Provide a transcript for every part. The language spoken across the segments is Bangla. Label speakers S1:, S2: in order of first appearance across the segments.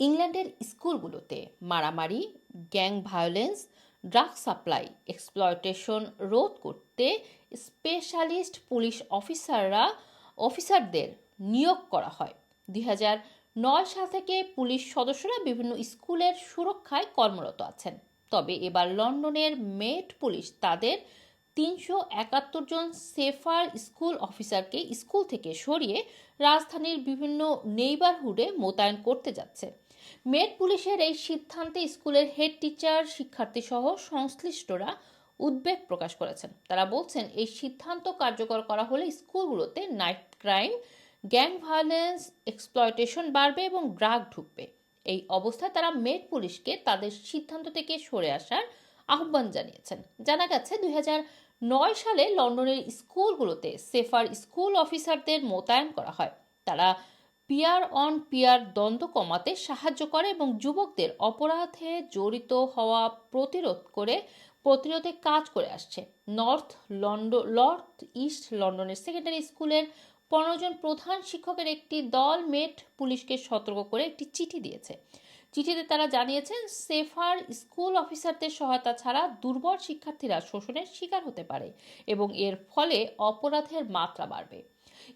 S1: ইংল্যান্ডের স্কুলগুলোতে মারামারি, gang violence, drug supply, exploitation রোধ করতে স্পেশালিস্ট পুলিশ অফিসাররা, অফিসারদের নিয়োগ করা হয়। দুই নয় সাল থেকে পুলিশ সদস্যরা বিভিন্ন স্কুলের সুরক্ষায় কর্মরত আছেন। তবে এবার লন্ডনের মেট পুলিশ তাদের তিনশো একাত্তর জন সেফার স্কুল অফিসারকে স্কুল থেকে সরিয়ে রাজধানীর বিভিন্ন নেইবারহুডে মোতায়েন করতে যাচ্ছে। মেট পুলিশের এই সিদ্ধান্তে স্কুলের হেড টিচার, শিক্ষার্থী সহ সংশ্লিষ্টরা উদ্বেগ প্রকাশ করেছেন। তারা বলছেন, এই সিদ্ধান্ত কার্যকর করা হলে স্কুলগুলোতে knife crime, gang violence, exploitation বাড়বে এবং ড্রাগ ঢুকবে। এই অবস্থায় তারা মেট পুলিশকে তাদের সিদ্ধান্ত থেকে সরে আসার আহ্বান জানিয়েছেন। জানা গেছে, দুই নয় সালে লন্ডনের স্কুলগুলোতে সেফার স্কুল অফিসারদের মোতায়েন করা হয়। তারা পিয়ার অন পিয়ার দ্বন্দ্ব কমাতে সাহায্য করে এবং যুবকদের অপরাধে জড়িত হওয়া প্রতিরোধ করে প্রতিরোধে কাজ করে আসছে। নর্থ লন্ডন নর্থ ইস্ট লন্ডনের সেকেন্ডারি স্কুলের পনেরো জন প্রধান শিক্ষকের একটি দল মেট পুলিশকে সতর্ক করে একটি চিঠি দিয়েছে। চিঠিতে তারা জানিয়েছেন, সেফার স্কুল অফিসারদের সহায়তা ছাড়া দুর্বল শিক্ষার্থীরা শোষণের শিকার হতে পারে এবং এর ফলে অপরাধের মাত্রা বাড়বে।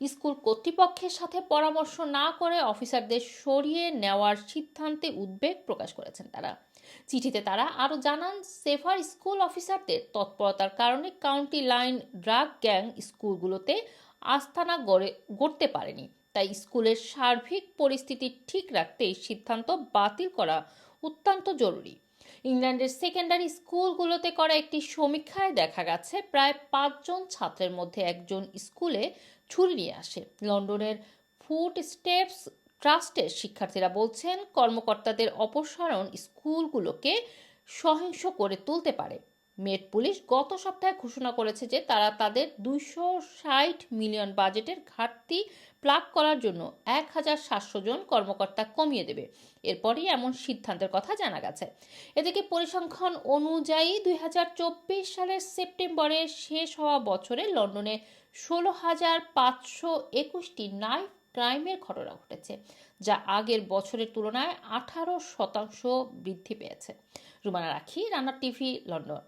S1: স্কুল কর্তৃপক্ষের সাথে পরামর্শ না করে অফিসারদের সরিয়ে নেওয়ার সিদ্ধান্তে উদ্বেগ প্রকাশ করেছেন তারা। চিঠিতে তারা আরও জানান সেফার স্কুল অফিসারদের তৎপরতার কারণে কাউন্টি লাইন ড্রাগ গ্যাং স্কুলগুলোতে আস্থানা গড়ে, গড়তে পারেনি। তাই স্কুলের সার্বিক পরিস্থিতি ঠিক রাখতে সিদ্ধান্ত বাতিল করা অত্যন্ত জরুরি। ইংল্যান্ডের সেকেন্ডারি স্কুলগুলোতে করা একটি সমীক্ষায় দেখা গেছে, প্রায় পাঁচজন ছাত্রের মধ্যে একজন স্কুলে ছুরি নিয়ে আসে। লন্ডনের ফুড স্টেপস ট্রাস্টের শিক্ষার্থীরা বলছেন, কর্মকর্তাদের অপসারণ স্কুলগুলোকে সহিংস করে তুলতে পারে। মেট পুলিশ গত সপ্তাহে ঘোষণা করেছে যে তারা তাদের দুইশো ষাট মিলিয়ন বাজেটের ঘাটতি প্লাগ করার জন্য এক হাজার সাতশো জন কর্মকর্তা কমিয়ে দেবে। এরপরই এমন সিদ্ধান্তের কথা জানা গেছে। এদিকে পরিসংখ্যান অনুযায়ী দুই হাজার চব্বিশ সালের সেপ্টেম্বরে শেষ হওয়া বছরে লন্ডনে ষোলো হাজার পাঁচশো একুশটি নাইফ ক্রাইমের ঘটনা ঘটেছে, যা আগের বছরের তুলনায় আঠারো শতাংশ বৃদ্ধি পেয়েছে। রুমানা রাখি, রান্নার টিভি, লন্ডন।